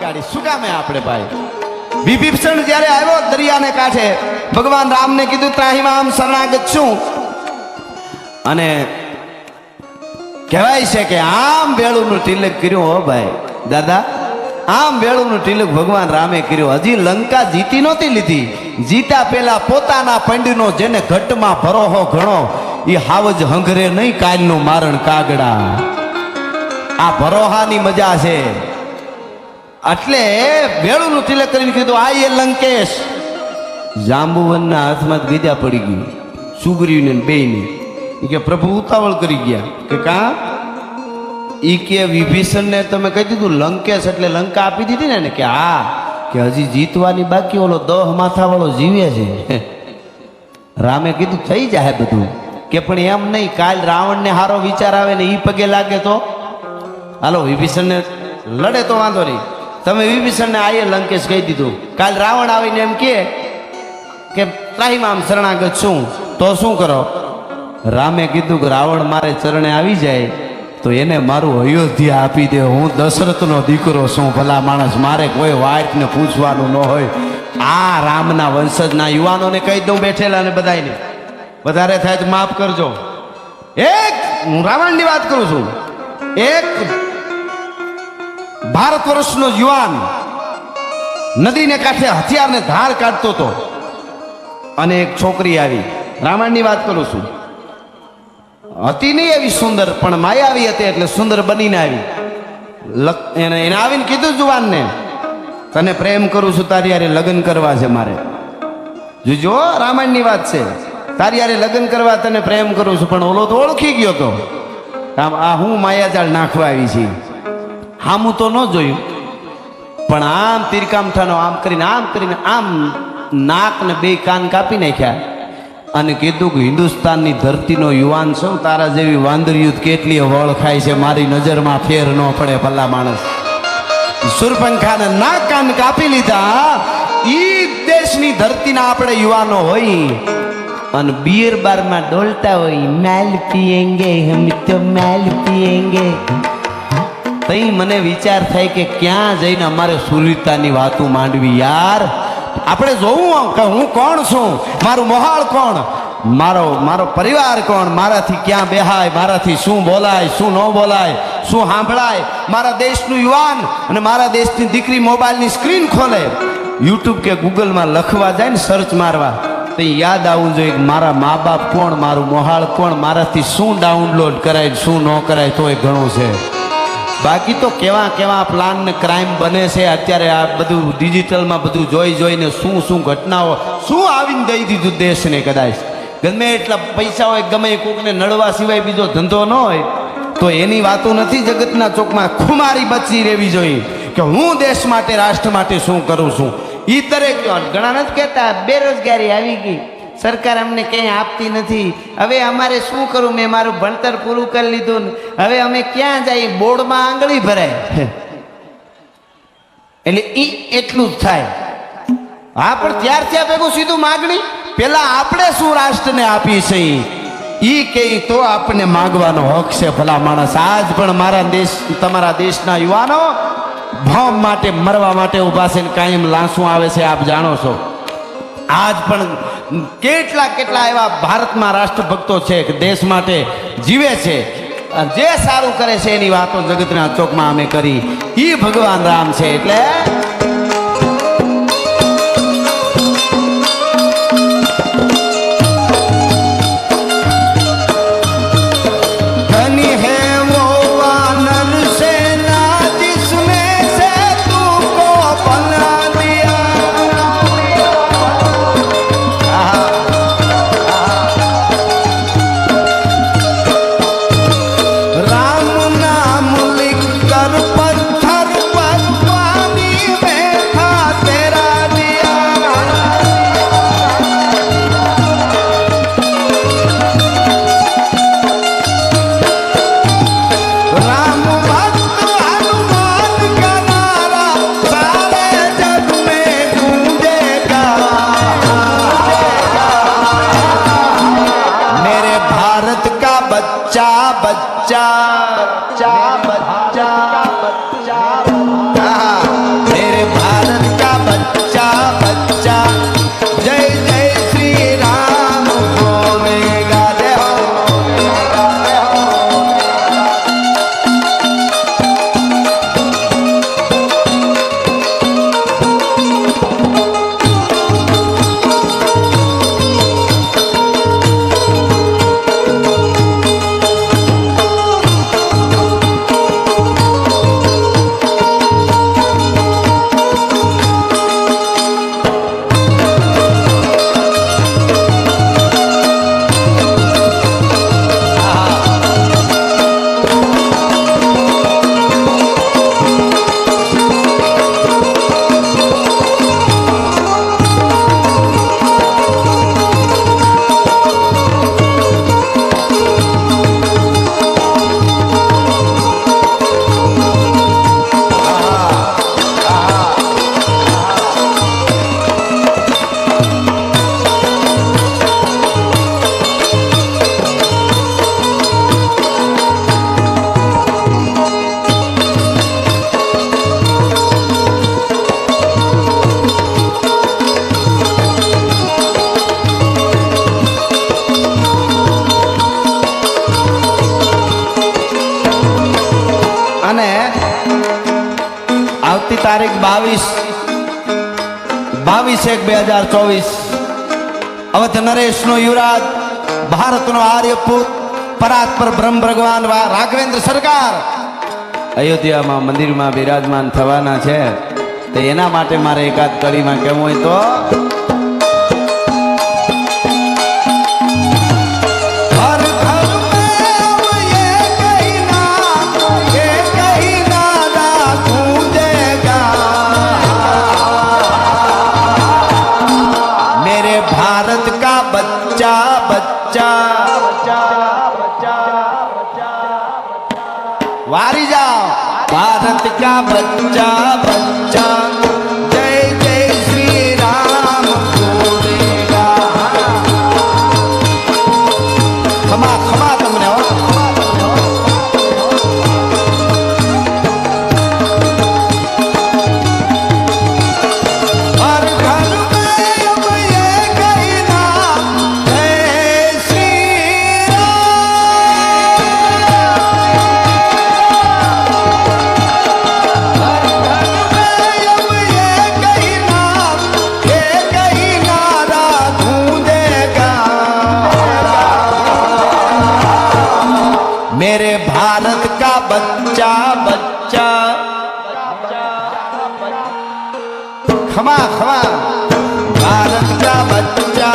કાઢી શું કામે આપણે ભાઈ? વિભીષણ જ્યારે આવ્યો દરિયાને કાંઠે, ભગવાન રામને કીધું, ત્રાહીમાં આમ શરણાગત છું. અને કહેવાય છે કે આમ વેળુનું તિલક કર્યું હો ભાઈ. દાદા, આમ વેળુનું તિલક ભગવાન રામે કર્યું. હજી લંકા જીતી નહોતી લીધી. જીતા પેલા પોતાના પંડનો જેને ઘટમાં ભરોહો ઘણો એ હાવજ હંગરે નહીં કાલનું મારણ કાગડા. આ ભરોહાની મજા છે. એટલે વેળુનું તિલક કરીને કીધું, આ એ લંકેશ. જાંબુવનના હાથમાં ગજા પડી ગયું સુગ્રીવને ને બેયને. કે, પ્રભુ ઉતાવળ કરી ગયા. કે, કા? એ કે, વિભીષણને તમે કહી દીધું, લંકેશ એટલે લંકા આપી દીધી ને કે, હા. કે, હજી જીતવાની બાકી ઓલો દહ માથાવાળો જીવે છે. રામે કીધું, થઈ જાય બધું. કે, પણ એમ નહીં, કાલ રાવણને હારો વિચાર આવે ને એ પગે લાગે તો? હાલો, વિભીષણને લડે તો વાંધો નહીં. તમે વિભીષણને આયે લંકેશ કહી દીધું. કાલ રાવણ આવીને એમ કહે કે, ત્રાહીમાં આમ શરણાગત છું, તો શું કરો? રામે કીધું કે, રાવણ મારે ચરણે આવી જાય, તો એને મારું અયોધ્યા આપી દે. હું દશરથનો દીકરો છું, ભલા માણસ. મારે કોઈ વાતને પૂછવાનું ન હોય. આ રામના વંશજના યુવાનોને કહી દઉં બેઠેલા ને બધાને વધારે થાય તો માફ કરજો. એક, હું રાવણની વાત કરું છું. એક ભારત વર્ષનો યુવાન નદીને કાંઠે હથિયારને ધાર કાઢતો હતો. અને એક છોકરી આવી. રામાયણની વાત કરું છું. હતી નહીં એવી સુંદર, પણ માયાવી હતી એટલે સુંદર બનીને આવી. એને એને આવીને કીધું જુવાનને, તને પ્રેમ કરું છું, તારી યારે લગ્ન કરવા છે મારે. જોજો, રામાયણની વાત છે. તારી યારે લગ્ન કરવા તને પ્રેમ કરું છું, પણ ઓલો તો ઓળખી ગયો તો. આમ, આ હું માયાજાળ નાખવા આવી છી. હામું તો ન જોયું. પણ આમ તીરકામઠાનો આમ કરીને આમ કરીને, આમ નાક ને બે કાન કાપી નાખ્યા. અને કીધું કે હિન્દુસ્તાનની ધરતીનો યુવાન છો તારા જેવી વાંદરિયુત કેટલી વળ ખાય છે, મારી નજરમાં ફેર ન પડે ભલા માણસ. સુરપંખાને નાક કાન કાપી લીધા. ઈ દેશની ધરતીના આપણે યુવાનો હોય. અને બિયર બારમાં ડોલતા હોય, મેલ પીએંગે હમ તો મેલ પીએંગે. તઈ મને વિચાર થાય કે ક્યાં જઈને અમારે સુરતાની વાતો માંડવી યાર. આપણે જોવું કે હું કોણ છું? મારું મોહાળ કોણ? મારો મારો પરિવાર કોણ? મારાથી ક્યાં બેહાય? મારાથી શું બોલાય? શું ન બોલાય? શું સાંભળાય? મારા દેશનું યુવાન અને મારા દેશની દીકરી મોબાઈલની સ્ક્રીન ખોલે. યુટ્યુબ કે ગૂગલમાં લખવા જાય ને સર્ચ મારવા. તો યાદ આવવું જોઈએ કે મારા મા બાપ કોણ? મારું મોહાળ કોણ? મારાથી શું ડાઉનલોડ કરાય શું ન કરાય તોય ઘણું છે. બાકી તો કેવા કેવા પ્લાન ને ક્રાઇમ બને છે, અત્યારે આ બધું ડિજિટલમાં બધું જોઈ જોઈને શું શું ઘટનાઓ, શું આવીને દઈ દીધું દેશને કદાચ? ગમે એટલા પૈસા હોય, ગમે કોકને નડવા સિવાય બીજો ધંધો ન હોય, તો એની વાતો નથી જગતના ચોકમાં ખુમારી બચી રહેવી જોઈએ કે હું દેશ માટે, રાષ્ટ્ર માટે શું કરું છું? એ દરેક ઘણા નથી કહેતા, બેરોજગારી આવી ગઈ. સરકાર અમને કંઈ આપતી નથી. હવે અમારે શું કરું? મેં મારું ભણતર પૂરું કરી લીધું હવે અમે ક્યાં જઈએ? બોર્ડમાં આંગળી ભરાય. એટલે એ એટલું જ થાય. હા, પણ ત્યાર ત્યાં ભેગું સીધું માગણી? પેલા આપણે શું રાષ્ટ્રને આપી છે? એ કે તો આપણને માગવાનો હક છે, ભલા માણસ. આજ પણ મારા દેશ, તમારા દેશના યુવાનો ભોમ માટે, મરવા માટે ઊભા છે કાયમ લાંસુ આવે છે, આપ જાણો છો. આજ પણ કેટલા કેટલા એવા ભારતમાં રાષ્ટ્રભક્તો છે કે દેશ માટે જીવે છે જે સારું કરે છે એની વાતો જગતના ચોકમાં અમે કરી. એ ભગવાન રામ છે એટલે বাঁচা તારીખ બાવીસ. બાવીસ એક બે હજાર ચોવીસ. અવધ નરેશનો યુવરાજ, ભારતનો આર્યપુત પરાત્પર બ્રહ્મ ભગવાન રાઘવેન્દ્ર સરકાર. અયોધ્યામાં મંદિરમાં બિરાજમાન થવાના છે. તો એના માટે મારે એકાદ કડીમાં કહેવું હોય તો વારી જાઓ. ભારત ક્યાં બચ્ચા બચ્ચા भारत का बच्चा बच्चा खमा खमा भारत का बच्चा